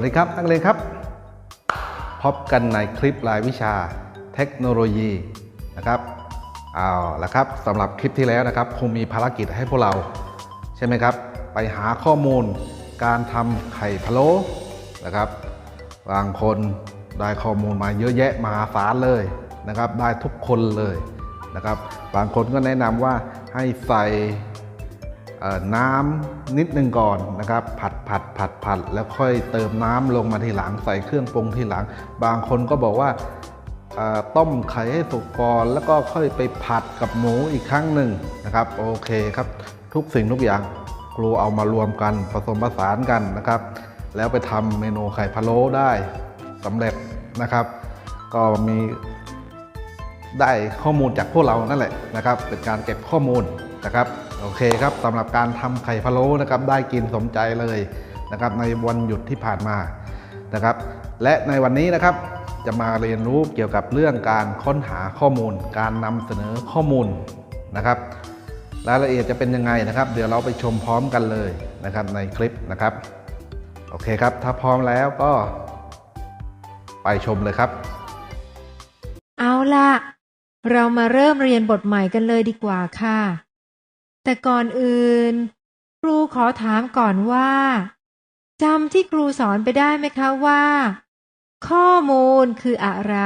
สวัสดีครับนักเรียนครับ พบกันในคลิปรายวิชาเทคโนโลยีนะครับเอาละครับสำหรับคลิปที่แล้วนะครับคงมีภารกิจให้พวกเราใช่ไหมครับ ไปหาข้อมูลการทำไข่พะโล้นะครับบางคนได้ข้อมูลมาเยอะแยะมหาศาลเลยนะครับ ได้ทุกคนเลยนะครับ บางคนก็แนะนำว่าให้ใส่ น้ำนิดนึงก่อนนะครับ ผัดผัดผัดผัดแล้วค่อยเติมน้ำลงมาทีหลังใส่เครื่องปรุงทีหลัง บางคนก็บอกว่าต้มไข่ให้สุกก่อนแล้วก็ค่อยไปผัดกับหมูอีกครั้งหนึ่งนะครับ โอเคครับ ทุกสิ่งทุกอย่างครูเอามารวมกันผสมผสานกันนะครับ แล้วไปทำเมนูไข่พะโล้ได้สำเร็จนะครับ ก็มีได้ข้อมูลจากพวกเรานั่นแหละนะครับ เป็นการเก็บข้อมูลนะครับ โอเคครับสำหรับการทำไข่พะโล้นะครับได้กินสมใจเลยนะครับในวันหยุดที่ผ่านมานะครับ และในวันนี้นะครับจะมาเรียนรู้เกี่ยวกับเรื่องการค้นหาข้อมูล การนำเสนอข้อมูลนะครับรายละเอียดจะเป็นยังไงนะครับ เดี๋ยวเราไปชมพร้อมกันเลยนะครับในคลิปนะครับ โอเคครับ ถ้าพร้อมแล้วก็ไปชมเลยครับ เอาล่ะ เรามาเริ่มเรียนบทใหม่กันเลยดีกว่าค่ะ แต่ก่อนอื่น ครูขอถามก่อนว่าจำที่ครูสอนไปได้ไหมคะว่า ข้อมูลคืออะไร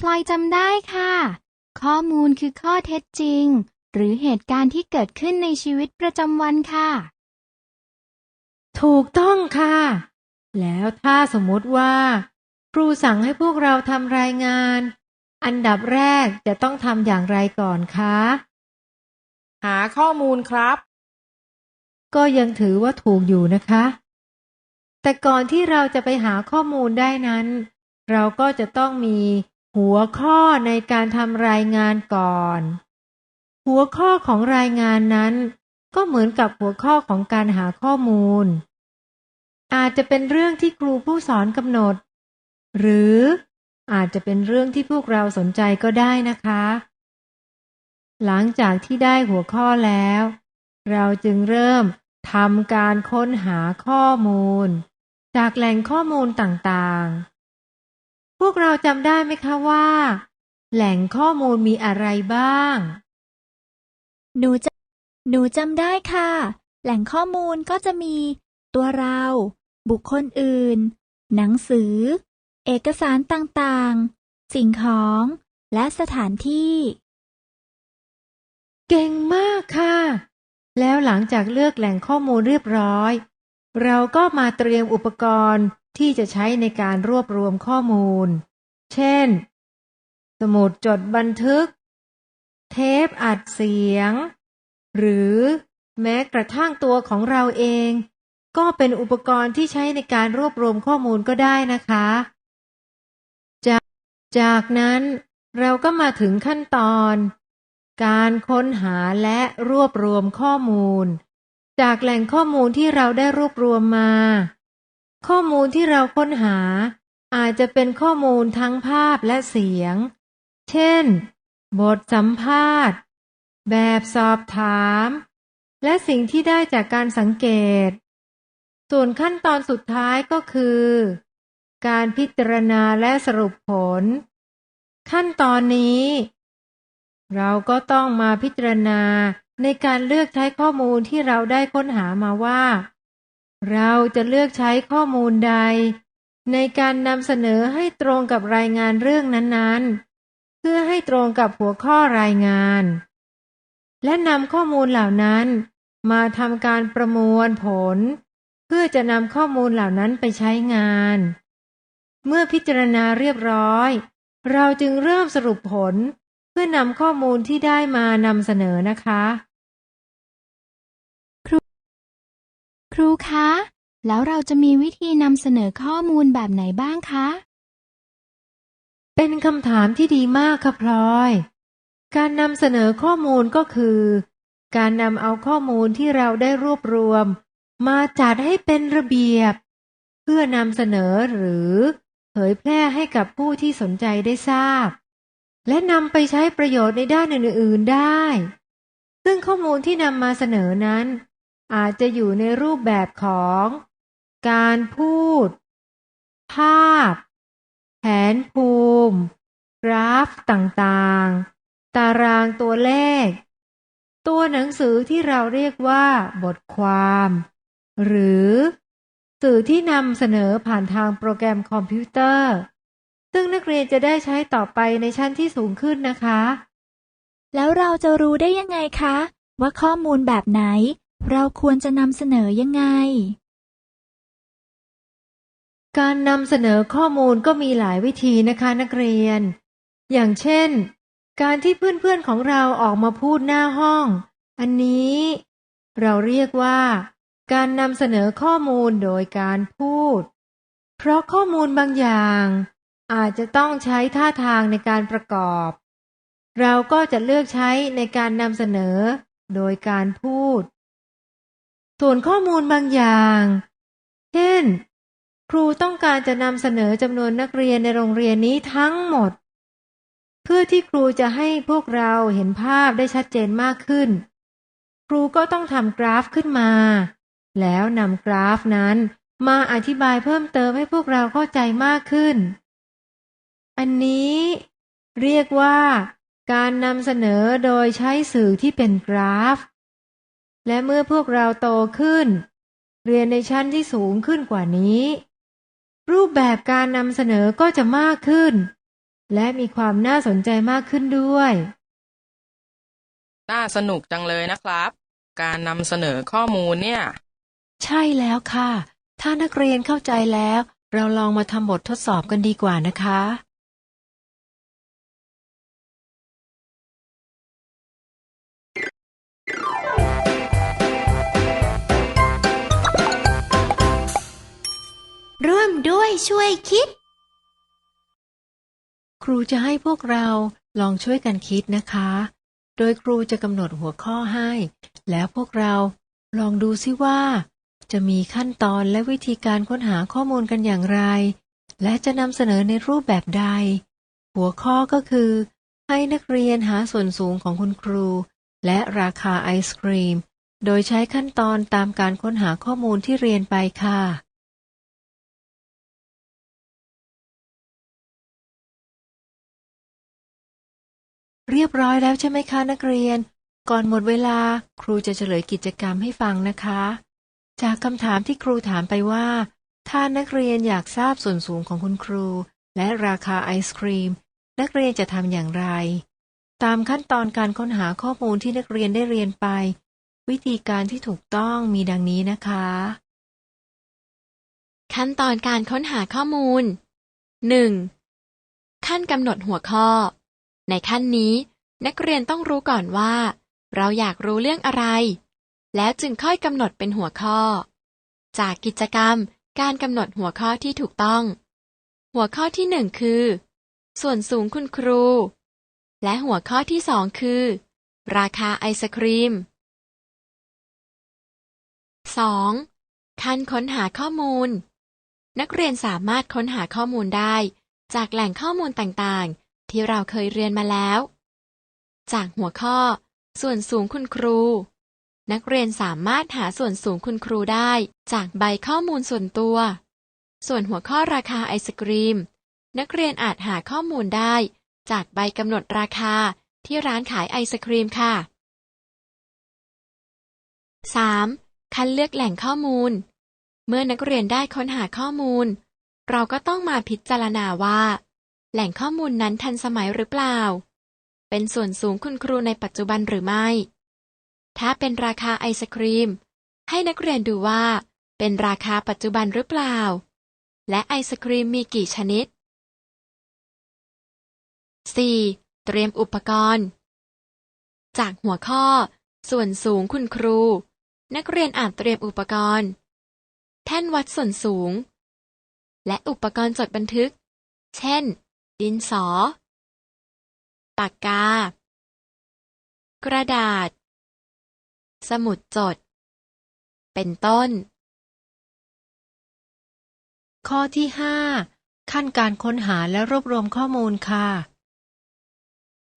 พลอยจำได้ค่ะ ข้อมูลคือข้อเท็จจริง หรือเหตุการณ์ที่เกิดขึ้นในชีวิตประจำวันค่ะ ถูกต้องค่ะ แล้วถ้าสมมติว่า ครูสั่งให้พวกเราทำรายงาน อันดับแรกจะต้องทำอย่างไรก่อนคะ หาข้อมูลครับ ก็ยังถือว่าถูกอยู่นะคะ แต่ก่อนที่เราจะไปหาข้อมูลได้นั้น เราก็จะต้องมีหัวข้อในการทำรายงานก่อน หัวข้อของรายงานนั้น ก็เหมือนกับหัวข้อของการหาข้อมูล อาจจะเป็นเรื่องที่ครูผู้สอนกำหนด หรือ อาจจะเป็นเรื่องที่พวกเราสนใจก็ได้นะคะ หลังจากที่ได้หัวข้อแล้ว เราจึงเริ่มทำการค้นหาข้อมูล จากแหล่งข้อมูลต่างๆ พวกเราจำได้ไหมคะว่า แหล่งข้อมูลมีอะไรบ้าง หนูจหนูจำได้ค่ะ แหล่งข้อมูลก็จะมี ตัวเรา บุคคลอื่น หนังสือ เอกสารต่างๆ สิ่งของ และสถานที่ เก่งมากค่ะ แล้วหลังจากเลือกแหล่งข้อมูลเรียบร้อย เราก็มาเตรียมอุปกรณ์ที่จะใช้ในการรวบรวมข้อมูล เช่น สมุดจดบันทึก เทปอัดเสียง หรือแม้กระทั่งตัวของเราเอง ก็เป็นอุปกรณ์ที่ใช้ในการรวบรวมข้อมูลก็ได้นะคะ จากนั้นเราก็มาถึงขั้นตอน การค้นหาและรวบรวมข้อมูล จากแหล่งข้อมูลที่เราได้รวบรวมมา ข้อมูลที่เราค้นหา อาจจะเป็นข้อมูลทั้งภาพและเสียง เช่น บทสัมภาษณ์ แบบสอบถาม และสิ่งที่ได้จากการสังเกต ส่วนขั้นตอนสุดท้ายก็คือ การพิจารณาและสรุปผล ขั้นตอนนี้ เราก็ต้องมาพิจารณาในการเลือกใช้ข้อมูลที่เราได้ค้นหามาว่า เราจะเลือกใช้ข้อมูลใด ในการนำเสนอให้ตรงกับรายงานเรื่องนั้นๆ เพื่อให้ตรงกับหัวข้อรายงาน และนำข้อมูลเหล่านั้น มาทำการประมวลผล เพื่อจะนำข้อมูลเหล่านั้นไปใช้งาน เมื่อพิจารณาเรียบร้อย เราจึงเริ่มสรุปผลเพื่อนำข้อมูลที่ได้มานำเสนอนะคะครูคะ แล้วเราจะมีวิธีนำเสนอข้อมูลแบบไหนบ้างคะ เป็นคำถามที่ดีมากค่ะพลอย การนำเสนอข้อมูลก็คือ การนำเอาข้อมูลที่เราได้รวบรวม มาจัดให้เป็นระเบียบ เพื่อนำเสนอหรือ เผยแพร่ให้กับผู้ที่สนใจได้ทราบ และนำไปใช้ประโยชน์ในด้านอื่น ๆได้ ซึ่งข้อมูลที่นำมาเสนอนั้น อาจจะอยู่ในรูปแบบของ การพูด ภาพ แผนภูมิ กราฟต่างๆ ตารางตัวเลข ตัวหนังสือที่เราเรียกว่าบทความ หรือ สื่อที่นำเสนอผ่านทางโปรแกรมคอมพิวเตอร์ ซึ่งนักเรียนจะได้ใช้ต่อไปในชั้นที่สูงขึ้นนะคะ แล้วเราจะรู้ได้ยังไงคะ ว่าข้อมูลแบบไหน เราควรจะนำเสนอยังไง การนำเสนอข้อมูลก็มีหลายวิธีนะคะนักเรียน อย่างเช่น การที่เพื่อนๆของเราออกมาพูดหน้าห้อง อันนี้ เราเรียกว่า การนำเสนอข้อมูลโดยการพูด เพราะข้อมูลบางอย่าง อาจจะต้องใช้ท่าทางในการประกอบ เราก็จะเลือกใช้ในการนำเสนอ โดยการพูด ส่วนข้อมูลบางอย่าง เช่น ครูต้องการจะนำเสนอจำนวนนักเรียนในโรงเรียนนี้ทั้งหมด เพื่อที่ครูจะให้พวกเราเห็นภาพได้ชัดเจนมากขึ้น ครูก็ต้องทำกราฟขึ้นมา แล้วนำกราฟนั้นมาอธิบายเพิ่มเติมให้พวกเราเข้าใจมากขึ้น อันนี้เรียกว่าการนำเสนอโดยใช้สื่อที่เป็นกราฟ และเมื่อพวกเราโตขึ้น เรียนในชั้นที่สูงขึ้นกว่านี้ รูปแบบการนำเสนอก็จะมากขึ้น และมีความน่าสนใจมากขึ้นด้วย น่าสนุกจังเลยนะครับ การนำเสนอข้อมูลเนี่ย ใช่แล้วค่ะ ถ้านักเรียนเข้าใจแล้ว เราลองมาทำบททดสอบกันดีกว่านะคะ ร่วมด้วยช่วยคิด ครูจะให้พวกเราลองช่วยกันคิดนะคะ โดยครูจะกำหนดหัวข้อให้ แล้วพวกเราลองดูซิว่า จะมีขั้นตอนและวิธีการค้นหาข้อมูลกันอย่างไร และจะนำเสนอในรูปแบบใด หัวข้อก็คือ ให้นักเรียนหาส่วนสูงของคุณครู และราคาไอศครีม โดยใช้ขั้นตอนตามการค้นหาข้อมูลที่เรียนไปค่ะ เรียบร้อยแล้วใช่ไหมคะนักเรียน ก่อนหมดเวลาครูจะเฉลยกิจกรรมให้ฟังนะคะ จากคำถามที่ครูถามไปว่า ถ้านักเรียนอยากทราบส่วนสูงของคุณครู และราคาไอศครีม นักเรียนจะทำอย่างไร ตามขั้นตอนการค้นหาข้อมูลที่นักเรียนได้เรียนไป วิธีการที่ถูกต้องมีดังนี้นะคะ ขั้นตอนการค้นหาข้อมูล 1. ขั้นกำหนดหัวข้อ ในขั้นนี้ นักเรียนต้องรู้ก่อนว่า เราอยากรู้เรื่องอะไร แล้วจึงค่อยกำหนดเป็นหัวข้อ จากกิจกรรมการกำหนดหัวข้อที่ถูกต้อง หัวข้อที่หนึ่งคือ ส่วนสูงคุณครู และหัวข้อที่สองคือ ราคาไอศครีม 2. ขั้นค้นหาข้อมูล นักเรียนสามารถค้นหาข้อมูลได้ จากแหล่งข้อมูลต่างๆ ที่เราเคยเรียนมาแล้ว จากหัวข้อ ส่วนสูงคุณครู นักเรียนสามารถหาส่วนสูงคุณครูได้ จากใบข้อมูลส่วนตัว ส่วนหัวข้อราคาไอศกรีม นักเรียนอาจหาข้อมูลได้ จากใบกำหนดราคาที่ร้านขายไอศครีมค่ะ 3. คัดเลือกแหล่งข้อมูล เมื่อนักเรียนได้ค้นหาข้อมูล เราก็ต้องมาพิจารณาว่า แหล่งข้อมูลนั้นทันสมัยหรือเปล่า เป็นส่วนสูงคุณครูในปัจจุบันหรือไม่ ถ้าเป็นราคาไอศครีม ให้นักเรียนดูว่า เป็นราคาปัจจุบันหรือเปล่า และไอศครีมมีกี่ชนิด 4. เตรียมอุปกรณ์ จากหัวข้อ ส่วนสูงคุณครู นักเรียนอาจเตรียมอุปกรณ์ แท่นวัดส่วนสูง และอุปกรณ์จดบันทึก เช่น ดินสอ ปากกา กระดาษ สมุดจด เป็นต้น ข้อที่5ขั้นการค้นหาและรวบรวมข้อมูลค่ะ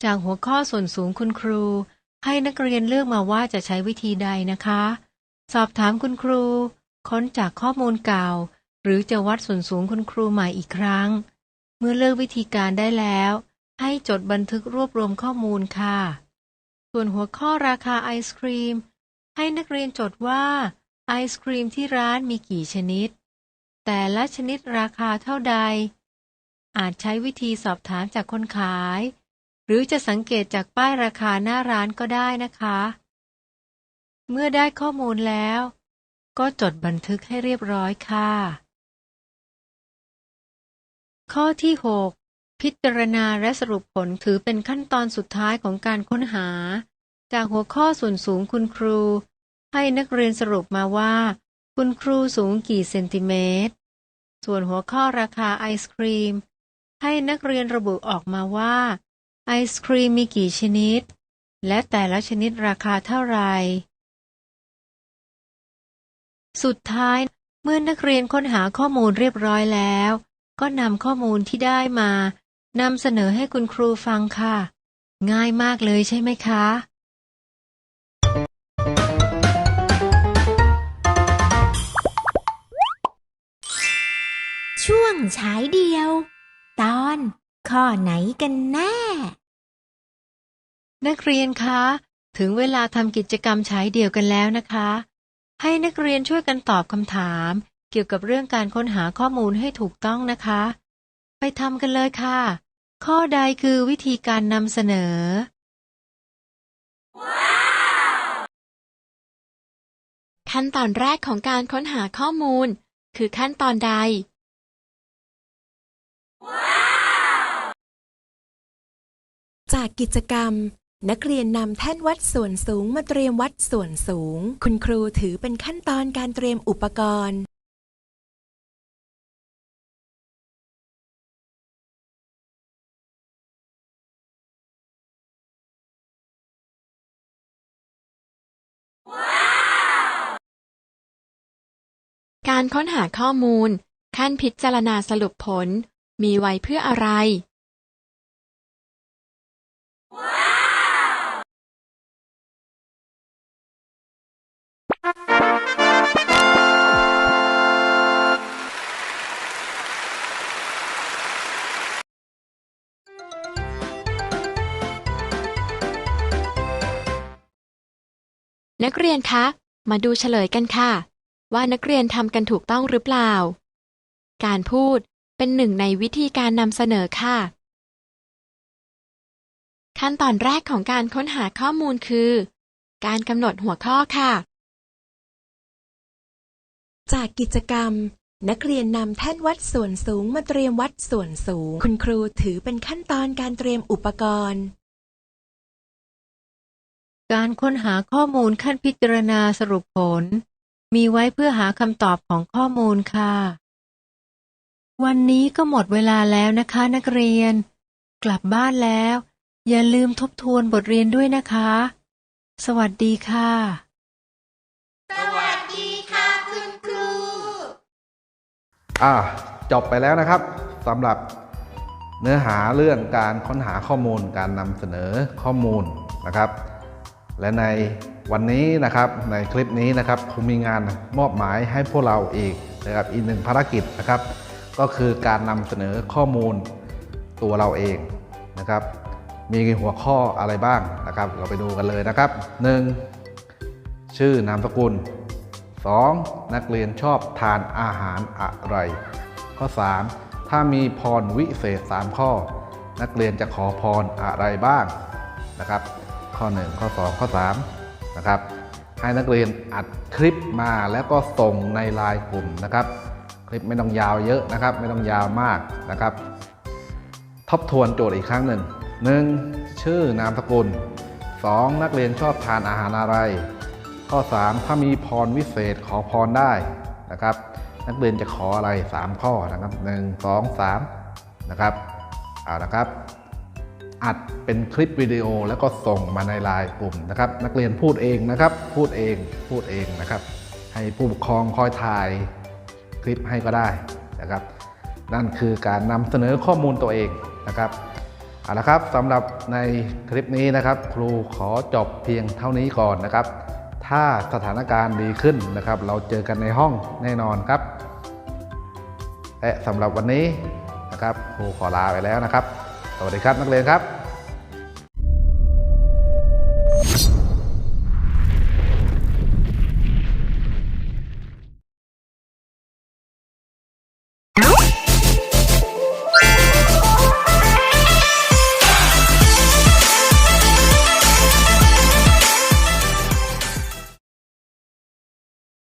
จากหัวข้อส่วนสูงคุณครู ให้นักเรียนเลือกมาว่าจะใช้วิธีใดนะคะ สอบถามคุณครู ค้นจากข้อมูลเก่า หรือจะวัดส่วนสูงคุณครูใหม่อีกครั้ง เมื่อเลือกวิธีการได้แล้ว ให้จดบันทึกรวบรวมข้อมูลค่ะ ส่วนหัวข้อราคาไอศครีม ให้นักเรียนจดว่า ไอศครีมที่ร้านมีกี่ชนิด แต่ละชนิดราคาเท่าใด อาจใช้วิธีสอบถามจากคนขาย หรือจะสังเกตจากป้ายราคาหน้าร้านก็ได้นะคะ เมื่อได้ข้อมูลแล้ว ก็จดบันทึกให้เรียบร้อยค่ะ ข้อที่ 6 พิจารณาและสรุปผลถือเป็นขั้นตอนสุดท้ายของการค้นหา จากหัวข้อส่วนสูงคุณครู ให้นักเรียนสรุปมาว่า คุณครูสูงกี่เซนติเมตร ส่วนหัวข้อราคาไอศครีม ให้นักเรียนระบุออกมาว่า ไอศครีมมีกี่ชนิด และแต่ละชนิดราคาเท่าไหร่ สุดท้ายเมื่อนักเรียนค้นหาข้อมูลเรียบร้อยแล้ว ก็นำข้อมูลที่ได้มานำเสนอให้คุณครูฟังค่ะ ง่ายมากเลยใช่ไหมคะ ช่วงฉายเดียว ตอนข้อไหนกันแน่ นักเรียนคะ ถึงเวลาทำกิจกรรมฉายเดี่ยวกันแล้วนะคะ ให้นักเรียนช่วยกันตอบคำถาม เกี่ยวกับเรื่องการค้นหาข้อมูลให้ถูกต้องนะคะ ไปทำกันเลยค่ะ ข้อใดคือวิธีการนำเสนอ ขั้นตอนแรกของการค้นหาข้อมูล คือขั้นตอนใด จากกิจกรรม นักเรียนนำแท่นวัดส่วนสูงมาเตรียมวัดส่วนสูง คุณครูถือเป็นขั้นตอนการเตรียมอุปกรณ์การค้นหาข้อมูล ขั้นพิจารณาสรุปผล มีไว้เพื่ออะไร นักเรียนคะ มาดูเฉลยกันค่ะ ว่านักเรียนทำกันถูกต้องหรือเปล่า การพูดเป็นหนึ่งในวิธีการนำเสนอค่ะ ขั้นตอนแรกของการค้นหาข้อมูลคือ การกำหนดหัวข้อค่ะ จากกิจกรรม นักเรียนนำแท่นวัดส่วนสูงมาเตรียมวัดส่วนสูง คุณครูถือเป็นขั้นตอนการเตรียมอุปกรณ์ การค้นหาข้อมูลขั้นพิจารณาสรุปผล มีไว้เพื่อหาคำตอบของข้อมูลค่ะ วันนี้ก็หมดเวลาแล้วนะคะนักเรียน กลับบ้านแล้ว อย่าลืมทบทวนบทเรียนด้วยนะคะ สวัสดีค่ะ สวัสดีค่ะคุณครู อ่าจบไปแล้วนะครับสำหรับเนื้อหาเรื่องการค้นหาข้อมูลการนำเสนอข้อมูลนะครับ และในวันนี้นะครับในคลิปนี้นะครับครูมีงานมอบหมายให้พวกเราอีกนะครับอีกหนึ่งภารกิจนะครับ ก็คือการนำเสนอข้อมูลตัวเราเองนะครับ มีหัวข้ออะไรบ้างนะครับ เราไปดูกันเลยนะครับ 1. ชื่อนามสกุล 2. นักเรียนชอบทานอาหารอะไร ข้อ 3. ถ้ามีพรวิเศษ 3 ข้อ นักเรียนจะขอพรอะไรบ้างนะครับ ข้อ 1 ข้อ 2 ข้อ3นะครับให้นักเรียนอัดคลิปมาแล้วก็ส่งในไลน์กลุ่มนะครับ คลิปไม่ต้องยาวเยอะนะครับ ไม่ต้องยาวมากนะครับทบทวนโจทย์อีกครั้งหนึ่ง 1. ชื่อนามสกุล 2. นักเรียนชอบทานอาหารอะไร ข้อ 3 ถ้ามีพรวิเศษขอพรได้นะครับ นักเรียนจะขออะไร 3 ข้อนะครับ 1 2 3 นะครับเอาละครับ อัดเป็นคลิปวิดีโอ แล้วก็ส่งมาในไลน์กลุ่มนะครับ นักเรียนพูดเองนะครับ พูดเองพูดเองนะครับ ให้ผู้ปกครองคอยถ่ายคลิปให้ก็ได้นะครับ นั่นคือการนำเสนอข้อมูลตัวเองนะครับเอาละครับสำหรับในคลิปนี้นะครับ ครูขอจบเพียงเท่านี้ก่อนนะครับ ถ้าสถานการณ์ดีขึ้นนะครับ เราเจอกันในห้องแน่นอนครับและสำหรับวันนี้นะครับ ครูขอลาไปแล้วนะครับ สวัสดีครับนักเรียนครับ